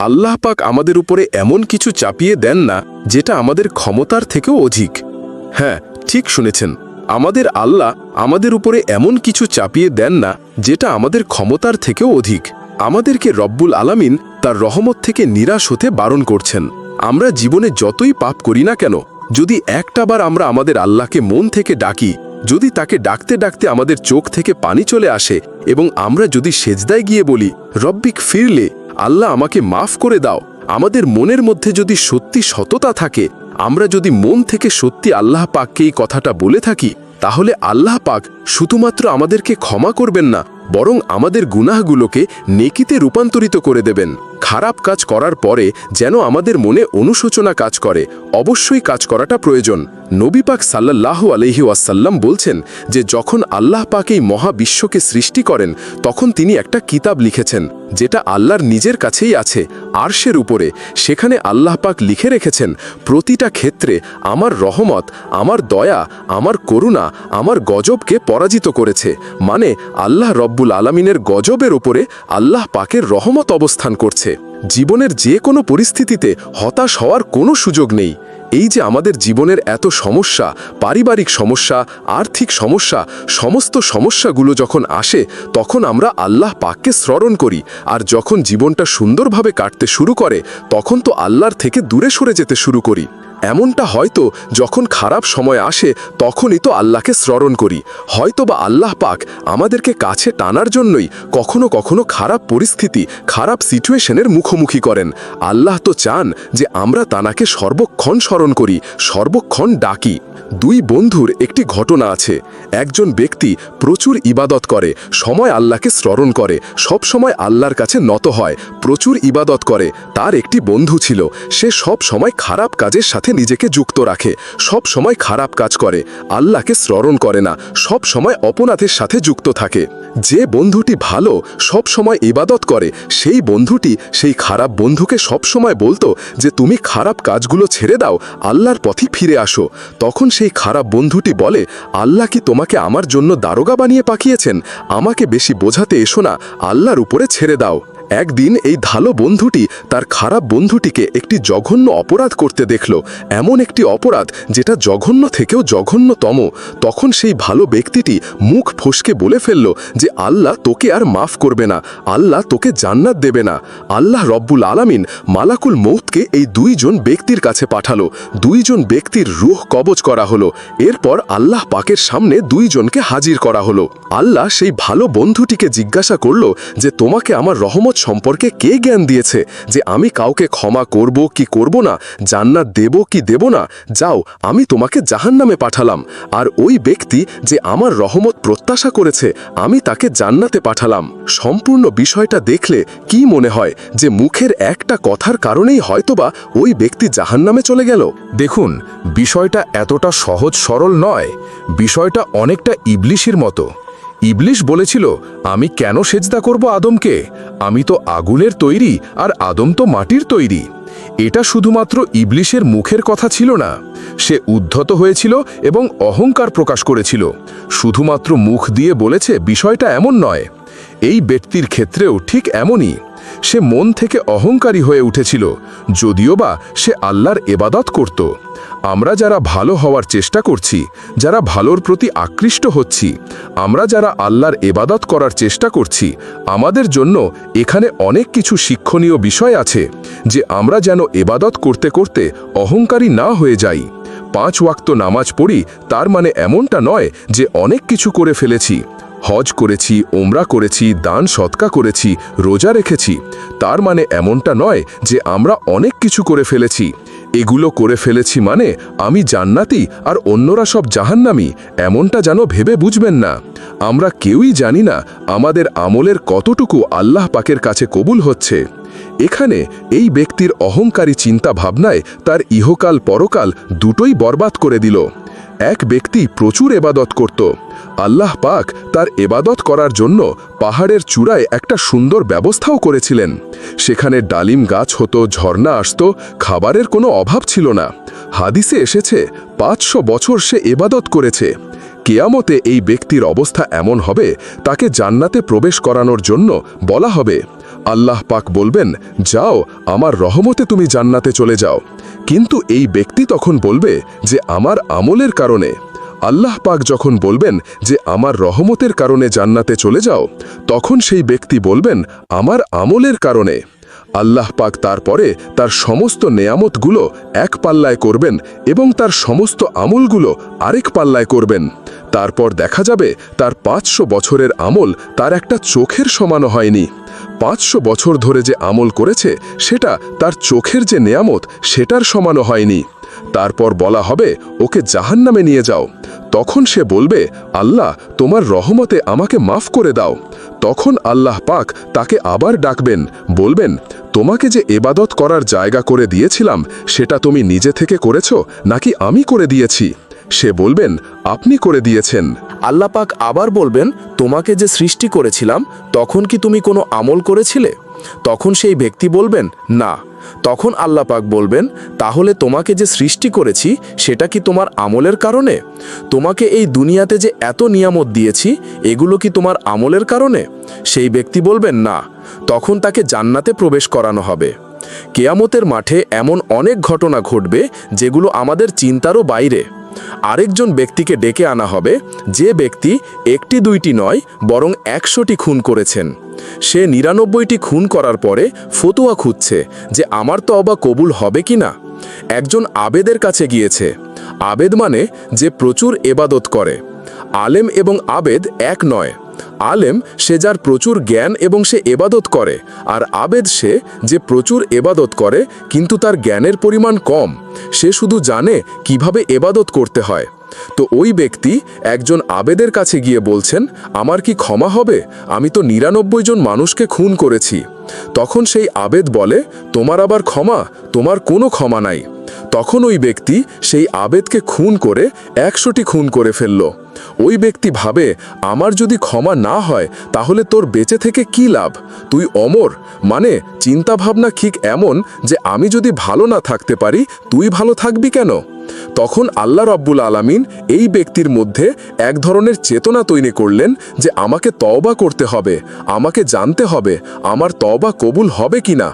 আল্লাহ পাক আমাদের উপরে এমন কিছু চাপিয়ে দেন না, যেটা আমাদের ক্ষমতার থেকেও অধিক। হ্যাঁ ঠিক শুনেছেন। আমাদের আল্লাহ আমাদের উপরে এমন কিছু চাপিয়ে দেন না, যেটা আমাদের ক্ষমতার থেকেও অধিক। আমাদেরকে রব্বুল আলামিন তার রহমত থেকে নিরাশ হতে বারণ করছেন। আমরা জীবনে যতই পাপ করি না কেন, যদি একটাবার আমরা আমাদের আল্লাহকে মন থেকে ডাকি, যদি তাকে ডাকতে ডাকতে আমাদের চোখ থেকে পানি চলে আসে, এবং আমরা যদি সেজদায় গিয়ে বলি, রব্বিক ফিরলে আল্লাহ আমাকে মাফ করে দাও। আমাদের মনের মধ্যে যদি সত্যি সততা থাকে, আমরা যদি মন থেকে সত্যি আল্লাহ পাককে এই কথাটা বলে থাকি, তাহলে আল্লাহ পাক শুধুমাত্র আমাদেরকে ক্ষমা করবেন না, বরং আমাদের গুনাহগুলোকে নেকিতে রূপান্তরিত করে দেবেন। খারাপ কাজ করার পরে যেন আমাদের মনে অনুশোচনা কাজ করে, অবশ্যই কাজ করাটা প্রয়োজন। নবী পাক সাল্লাহ আলহি ওয়াসাল্লাম বলছেন যে, যখন আল্লাহ পাক এই মহাবিশ্বকে সৃষ্টি করেন, তখন তিনি একটা কিতাব লিখেছেন। যেটা আল্লাহর নিজের কাছেই আছে আরশের উপরে। সেখানে আল্লাহ পাক লিখে রেখেছেন, প্রতিটা ক্ষেত্রে আমার রহমত, আমার দয়া, আমার করুণা, আমার গজবকে পরাজিত করেছে। মানে আল্লাহ রব্বুল আলমিনের গজবের উপরে আল্লাহ পাকের রহমত অবস্থান করছে। জীবনের যে কোনো পরিস্থিতিতে হতাশ হওয়ার কোনো সুযোগ নেই। এই যে আমাদের জীবনের এত সমস্যা, পারিবারিক সমস্যা, আর্থিক সমস্যা, সমস্ত সমস্যাগুলো যখন আসে, তখন আমরা আল্লাহ পাককে স্মরণ করি আর যখন জীবনটা সুন্দরভাবে কাটতে শুরু করে, তখন তো আল্লাহর থেকে দূরে সরে যেতে শুরু করি। এমনটা হয়তো যখন খারাপ সময় আসে তখনই তো আল্লাহকে স্মরণ করি। হয়তো বা আল্লাহ পাক আমাদেরকে কাছে টানার জন্যই কখনো কখনো খারাপ পরিস্থিতি, খারাপ সিচুয়েশনের মুখোমুখি করেন। আল্লাহ তো চান যে আমরা তানাকে সর্বক্ষণ স্মরণ করি, সর্বক্ষণ ডাকি। দুই বন্ধুর একটি ঘটনা আছে। একজন ব্যক্তি প্রচুর ইবাদত করে, সময় আল্লাহকে স্মরণ করে, সব সময় আল্লাহর কাছে নত হয়, প্রচুর ইবাদত করে। তার একটি বন্ধু ছিল। সে সব সময় খারাপ কাজের সাথে নিজেকে যুক্ত রাখে। সব সময় খারাপ কাজ করে, আল্লাহকে স্মরণ করে না, সব সময় অপরাধের সাথে যুক্ত থাকে। যে বন্ধুটি ভালো, সব সময় ইবাদত করে, সেই বন্ধুটি সেই খারাপ বন্ধুকে সব সময় বলতো যে, তুমি খারাপ কাজগুলো ছেড়ে দাও, আল্লাহর পথে ফিরে আসো। তখন সেই খারাপ বন্ধুটি বলে, আল্লাহ কি তোমাকে আমার জন্য দারোগা বানিয়ে পাকিয়েছেন আমাকে বেশি বোঝাতে এসো না, আল্লাহর উপরে ছেড়ে দাও। একদিন এই ধালো বন্ধুটি তার খারাপ বন্ধুটিকে একটি জঘন্য অপরাধ করতে দেখল। এমন একটি অপরাধ যেটা জঘন্য থেকেও জঘন্যতম। তখন সেই ভালো ব্যক্তিটি মুখ ফসকে বলে ফেলল যে আল্লাহ তোকে আর মাফ করবে না, আল্লাহ তোকে জান্নাত দেবে না। আল্লাহ রব্বুল আলামিন মালাকুল মৌতকে এই দুইজন ব্যক্তির কাছে পাঠালো। দুইজন ব্যক্তির রুহ কবজ করা হলো। এরপর আল্লাহ পাকের সামনে দুইজনকে হাজির করা হলো। আল্লাহ সেই ভালো বন্ধুটিকে জিজ্ঞাসা করল যে, তোমাকে আমার রহমত সম্পর্কে কে জ্ঞান দিয়েছে যে আমি কাউকে ক্ষমা করব কি করব না, জান্নাত দেব কি দেব না, যাও, আমি তোমাকে জাহান্নামে পাঠালাম। আর ওই ব্যক্তি যে আমার রহমত প্রত্যাশা করেছে, আমি তাকে জান্নাতে পাঠালাম। সম্পূর্ণ বিষয়টা দেখলে কি মনে হয় যে মুখের একটা কথার কারণেই হয়তোবা ওই ব্যক্তি জাহান্নামে চলে গেল? দেখুন, বিষয়টা এতটা সহজ সরল নয়। বিষয়টা অনেকটা ইবলিশের মতো। ইবলিশ বলেছিল, আমি কেন সেজদা করব আদমকে? আমি তো আগুনের তৈরি আর আদম তো মাটির তৈরি। এটা শুধুমাত্র ইবলিশের মুখের কথা ছিল না, সে উদ্ধত হয়েছিল এবং অহংকার প্রকাশ করেছিল। শুধুমাত্র মুখ দিয়ে বলেছে, বিষয়টা এমন নয়। এই ব্যক্তির ক্ষেত্রেও ঠিক এমনই। সে মন থেকে অহংকারী হয়ে উঠেছিল, যদিও বা সে আল্লাহর এবাদত করত। আমরা যারা ভালো হওয়ার চেষ্টা করছি, যারা ভালোর প্রতি আকৃষ্ট হচ্ছি, আমরা যারা আল্লাহর এবাদত করার চেষ্টা করছি, আমাদের জন্য এখানে অনেক কিছু শিক্ষণীয় বিষয় আছে, যে আমরা যেন এবাদত করতে করতে অহংকারী না হয়ে যাই। পাঁচ ওয়াক্ত নামাজ পড়ি, তার মানে এমনটা নয় যে অনেক কিছু করে ফেলেছি। হজ করেছি ওমরা করেছি, দান সৎকা করেছি, রোজা রেখেছি। তার মানে এমনটা নয় যে আমরা অনেক কিছু করে ফেলেছি। এগুলো করে ফেলেছি মানে আমি জান্নাতি আর অন্যরা সব জাহান্নামি, এমনটা যেন ভেবে বুঝবেন না। আমরা কেউই জানি না আমাদের আমলের কতটুকু আল্লাহ পাকের কাছে কবুল হচ্ছে। এখানে এই ব্যক্তির অহংকারী চিন্তা ভাবনায় তার ইহকাল পরকাল দুটোই বরবাদ করে দিল। এক ব্যক্তি প্রচুর এবাদত করত। আল্লাহ পাক তার এবাদত করার জন্য পাহাড়ের চূড়ায় একটা সুন্দর ব্যবস্থাও করেছিলেন। সেখানে ডালিম গাছ হতো, ঝর্ণা আসত, খাবারের কোনো অভাব ছিল না। হাদিসে এসেছে, পাঁচশো বছর সে এবাদত করেছে। কেয়ামতে এই ব্যক্তির অবস্থা এমন হবে, তাকে জান্নাতে প্রবেশ করানোর জন্য বলা হবে। আল্লাহ পাক বলবেন, যাও, আমার রহমতে তুমি জান্নাতে চলে যাও। কিন্তু এই ব্যক্তি তখন বলবে যে, আমার আমলের কারণে। আল্লাহ পাক যখন বলবেন যে, আমার রহমতের কারণে জান্নাতে চলে যাও, তখন সেই ব্যক্তি বলবেন, আমার আমলের কারণে। আল্লাহ পাক তারপরে তার সমস্ত নেয়ামতগুলো এক পাল্লায় করবেন এবং তার সমস্ত আমলগুলো আরেক পাল্লায় করবেন। তারপর দেখা যাবে তার পাঁচশো বছরের আমল তার একটা চোখের সমানও হয়নি। পাঁচশো বছর ধরে যে আমল করেছে, সেটা তার চোখের যে নেয়ামত, সেটার সমানও হয়নি। তারপর বলা হবে, ওকে জাহান্নামে নিয়ে যাও। তখন সে বলবে, আল্লাহ, তোমার রহমতে আমাকে মাফ করে দাও। তখন আল্লাহ পাক তাকে আবার ডাকবেন, বলবেন, তোমাকে যে এবাদত করার জায়গা করে দিয়েছিলাম, সেটা তুমি নিজে থেকে করেছ, নাকি আমি করে দিয়েছি? সে বলবেন, আপনি করে দিয়েছেন। আল্লাহ পাক আবার বলবেন, তোমাকে যে সৃষ্টি করেছিলাম, তখন কি তুমি কোনো আমল করেছিলে? তখন সেই ব্যক্তি বলবেন, না। তখন আল্লাহ পাক বলবেন, তাহলে তোমাকে যে সৃষ্টি করেছি, সেটা কি তোমার আমলের কারণে? তোমাকে এই দুনিয়াতে যে এত নিয়ামত দিয়েছি, এগুলো কি তোমার আমলের কারণে? সেই ব্যক্তি বলবেন, না। তখন তাকে জান্নাতে প্রবেশ করানো হবে। কেয়ামতের মাঠে এমন অনেক ঘটনা ঘটবে, যেগুলো আমাদের চিন্তারও বাইরে। আরেকজন ব্যক্তিকে ডেকে আনা হবে, যে ব্যক্তি একটি দুইটি নয়, বরং একশোটি খুন করেছেন। সে নিরানব্বইটি খুন করার পরে ফতুয়া খুঁজছে যে আমার তো অবা কবুল হবে কি না। একজন আবেদের কাছে গিয়েছে। আবেদ মানে যে প্রচুর এবাদত করে। আলেম এবং আবেদ এক নয়। আলেম সে যার প্রচুর জ্ঞান এবং সে এবাদত করে, আর আবেদ সে যে প্রচুর এবাদত করে, কিন্তু তার জ্ঞানের পরিমাণ কম। সে শুধু জানে কীভাবে এবাদত করতে হয়। তো ওই ব্যক্তি একজন আবেদের কাছে গিয়ে বলছেন, আমার কি ক্ষমা হবে? আমি তো নিরানব্বই জন মানুষকে খুন করেছি। তখন সেই আবেদ বলে, তোমার আবার ক্ষমা? তোমার কোনো ক্ষমা নাই। তখন ওই ব্যক্তি সেই আবেদকে খুন করে একশোটি খুন করে ফেলল। ওই ব্যক্তি ভাবে, আমার যদি ক্ষমা না হয়, তাহলে তোর বেঁচে থেকে কি লাভ? তুই অমর। মানে চিন্তাভাবনা ঠিক এমন যে আমি যদি ভালো না থাকতে পারি, তুই ভালো থাকবি কেন? তখন আল্লাহ রব্বুল আলামিন এই ব্যক্তির মধ্যে এক ধরনের চেতনা তৈরি করলেন যে আমাকে তওবা করতে হবে, আমাকে জানতে হবে, আমার তওবা কবুল হবে কিনা।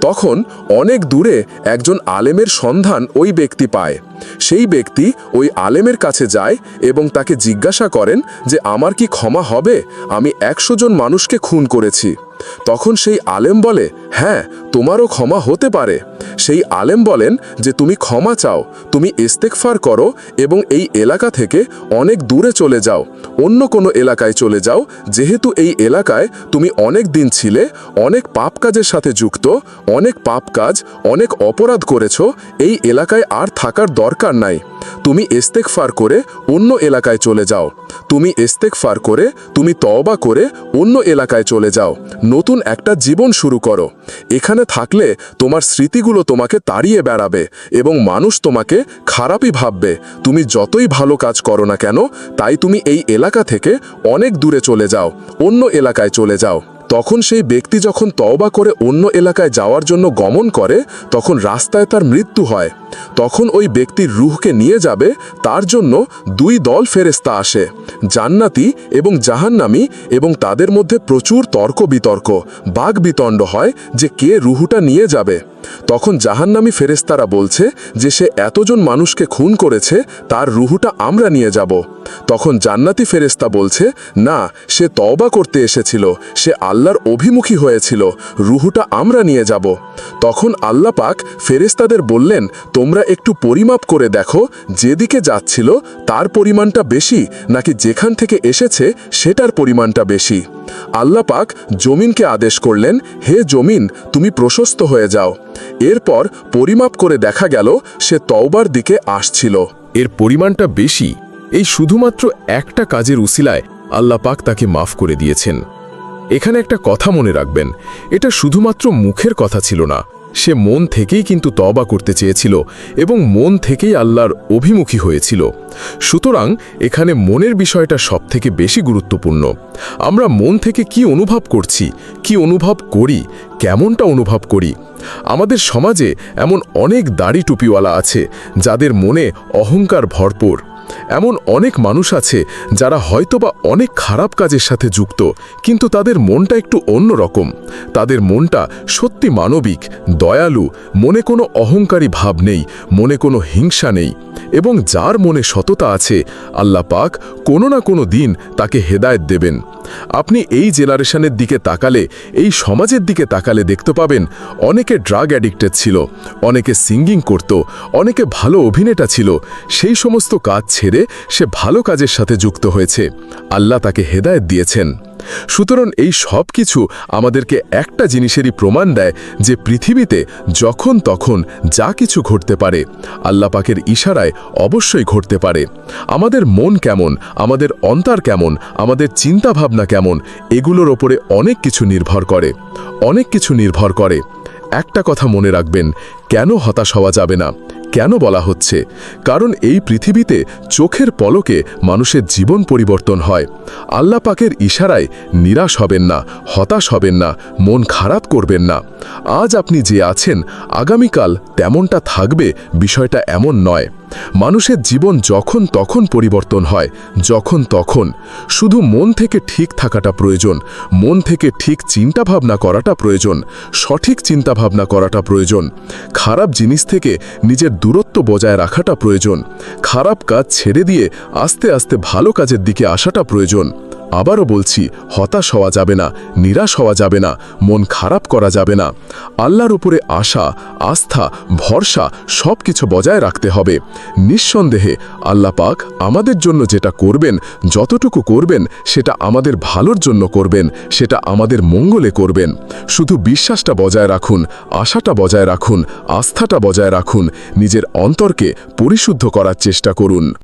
তখন অনেক দূরে একজন আলেমের সন্ধান ওই ব্যক্তি পায়। সেই ব্যক্তি ওই আলেমের কাছে যায় এবং তাকে জিজ্ঞাসা করেন যে, আমার কি ক্ষমা হবে? আমি একশো জন মানুষকে খুন করেছি। তখন সেই আলেম বলে হ্যাঁ তোমারও ক্ষমা হতে পারে। সেই আলেম বলেন যে, তুমি ক্ষমা চাও, তুমি ইস্তেকফার করো এবং এই এলাকা থেকে অনেক দূরে চলে যাও, অন্য কোনো এলাকায় চলে যাও। যেহেতু এই এলাকায় তুমি অনেক দিন ছিলে, অনেক পাপ কাজের সাথে যুক্ত অনেক পাপ কাজ, অনেক অপরাধ করেছ, এই এলাকায় আর থাকার দরকার নাই। তুমি এস্তেক ফার করে অন্য এলাকায় চলে যাও। তুমি এস্তেক ফার করে, তুমি তওবা করে অন্য এলাকায় চলে যাও। নতুন একটা জীবন শুরু করো। এখানে থাকলে তোমার স্মৃতিগুলো তোমাকে তাড়িয়ে বেড়াবে এবং মানুষ তোমাকে খারাপই ভাববে। তুমি যতই ভালো কাজ করো না কেন, তাই তুমি এই এলাকা থেকে অনেক দূরে চলে যাও, অন্য এলাকায় চলে যাও। তখন সেই ব্যক্তি যখন তওবা করে অন্য এলাকায় যাওয়ার জন্য গমন করে, তখন রাস্তায় তার মৃত্যু হয়। তখন ওই ব্যক্তির রুহকে নিয়ে যাবে, তার জন্য দুই দল ফেরেস্তা আসে, জান্নাতি এবং জাহান্নামি এবং তাদের মধ্যে প্রচুর তর্ক বিতর্ক বাঘ বিতণ্ড হয় যে কে রুহুটা নিয়ে যাবে। তখন জাহান্নামি ফেরেস্তারা বলছে যে সে এতজন মানুষকে খুন করেছে, তার রুহুটা আমরা নিয়ে যাব। তখন জান্নাতি ফেরেস্তা বলছে, না, সে তওবা করতে এসেছিল, সে আল্লাহর অভিমুখী হয়েছিল, রুহুটা আমরা নিয়ে যাব। তখন আল্লাহ পাক ফেরেস্তাদের বললেন তোমরা একটু পরিমাপ করে দেখো যেদিকে যাচ্ছিল তার পরিমাণটা বেশি নাকি যেখান থেকে এসেছে সেটার পরিমাণটা বেশি। আল্লাহ পাক জমিনকে আদেশ করলেন, হে জমিন, তুমি প্রশস্ত হয়ে যাও। এরপর পরিমাপ করে দেখা গেল সে তওবার দিকে আসছিল। এর পরিমাণটা বেশি, এই শুধুমাত্র একটা কাজের উসিলায় আল্লাহ পাক তাকে মাফ করে দিয়েছেন। এখানে একটা কথা মনে রাখবেন, এটা শুধুমাত্র মুখের কথা ছিল না সে মন থেকেই কিন্তু তবা করতে চেয়েছিল এবং মন থেকেই আল্লাহর অভিমুখী হয়েছিল। সুতরাং এখানে মনের বিষয়টা সবথেকে বেশি গুরুত্বপূর্ণ। আমরা মন থেকে কি অনুভব করছি, কি অনুভব করি, কেমনটা অনুভব করি? আমাদের সমাজে এমন অনেক দাড়ি টুপিওয়ালা আছে যাদের মনে অহংকার ভরপুর। এমন অনেক মানুষ আছে যারা হয়তোবা অনেক খারাপ কাজের সাথে যুক্ত, কিন্তু তাদের মনটা একটু অন্যরকম। তাদের মনটা সত্যি মানবিক, দয়ালু, মনে কোনো অহংকারী ভাব নেই, মনে কোনো হিংসা নেই এবং যার মনে সততা আছে, আল্লাহ পাক কোনো না কোনো দিন তাকে হেদায়েত দেবেন। আপনি এই জেনারেশনের দিকে তাকালে, এই সমাজের দিকে তাকালে দেখতে পাবেন, অনেকে ড্রাগ অ্যাডিক্টেড ছিল, অনেকে সিঙ্গিং করত, অনেকে ভালো অভিনেতা ছিল, সেই সমস্ত কাজ ছেড়ে সে ভালো কাজের সাথে যুক্ত হয়েছে। আল্লাহ তাকে হেদায়েত দিয়েছেন। সুতরাং এই সব কিছু আমাদেরকে একটা জিনিসেরই প্রমাণ দেয় যে পৃথিবীতে যখন তখন যা কিছু ঘটতে পারে, আল্লাহ পাকের ইশারায় অবশ্যই ঘটতে পারে। আমাদের মন কেমন, আমাদের অন্তর কেমন, আমাদের চিন্তাভাবনা কেমন, এগুলোর ওপরে অনেক কিছু নির্ভর করে। অনেক কিছু নির্ভর করে। একটা কথা মনে রাখবেন কেন হতাশ হওয়া যাবে না? কেন বলা হচ্ছে? কারণ এই পৃথিবীতে চোখের পলকে মানুষের জীবন পরিবর্তন হয়। আল্লাহ পাকের ইশারায় নিরাশ হবেন না, হতাশ হবেন না, মন খারাপ করবেন না। আজ আপনি যে আছেন, আগামীকাল তেমনটা থাকবে বিষয়টা এমন নয়। মানুষের জীবন যখন তখন পরিবর্তন হয়, যখন তখন। শুধু মন থেকে ঠিক থাকাটা প্রয়োজন, মন থেকে ঠিক চিন্তাভাবনা করাটা প্রয়োজন, সঠিক চিন্তাভাবনা করাটা প্রয়োজন। খারাপ জিনিস থেকে নিজের দূরত্ব বজায় রাখাটা প্রয়োজন। খারাপ কাজ ছেড়ে দিয়ে আস্তে আস্তে ভালো কাজের দিকে আসাটা প্রয়োজন। আবারও বলছি, হতাশ হওয়া যাবে না, নিরাশ হওয়া যাবে না, মন খারাপ করা যাবে না। আল্লাহর উপরে আশা, আস্থা, ভরসা সব কিছু বজায় রাখতে হবে। নিঃসন্দেহে পাক আমাদের জন্য যেটা করবেন, যতটুকু করবেন, সেটা আমাদের ভালোর জন্য করবেন, সেটা আমাদের মঙ্গলে করবেন। শুধু বিশ্বাসটা বজায় রাখুন, আশাটা বজায় রাখুন, আস্থাটা বজায় রাখুন, নিজের অন্তরকে পরিশুদ্ধ করার চেষ্টা করুন।